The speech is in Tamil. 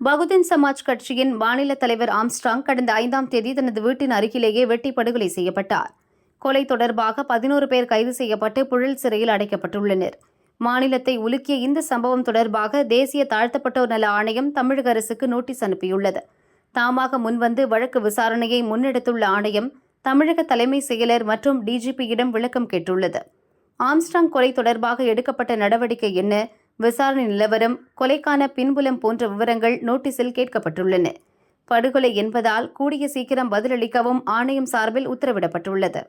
பகுஜன் சமாஜ் கட்சியின் மாநில தலைவர் ஆம்ஸ்டாங் கடந்த ஐந்தாம் தேதி தனது வீட்டின் அருகிலேயே வெட்டி படுகொலை செய்யப்பட்டார். கொலை தொடர்பாக பதினோரு பேர் கைது செய்யப்பட்டு புழல் சிறையில் அடைக்கப்பட்டுள்ளனர். மாநிலத்தை உலுக்கிய இந்த சம்பவம் தொடர்பாக தேசிய தாழ்த்தப்பட்டோர் நல ஆணையம் தமிழக அரசுக்கு நோட்டீஸ் அனுப்பியுள்ளது. தாமாக முன்வந்து வழக்கு விசாரணையை முன்னெடுத்துள்ள ஆணையம் தமிழக தலைமை செயலர் மற்றும் டிஜிபியிடம் விளக்கம் கேட்டுள்ளது. ஆம்ஸ்டாங் கொலை தொடர்பாக எடுக்கப்பட்ட நடவடிக்கை என்ன? விசாரணை நிலவரம் கொலைக்கான பின்புலம் போன்ற விவரங்கள் நோட்டீஸில் கேட்கப்பட்டுள்ளன. படுகொலை என்பதால் கூடிய சீக்கிரம் பதிலளிக்கவும் ஆணையம் சார்பில் உத்தரவிடப்பட்டுள்ளது.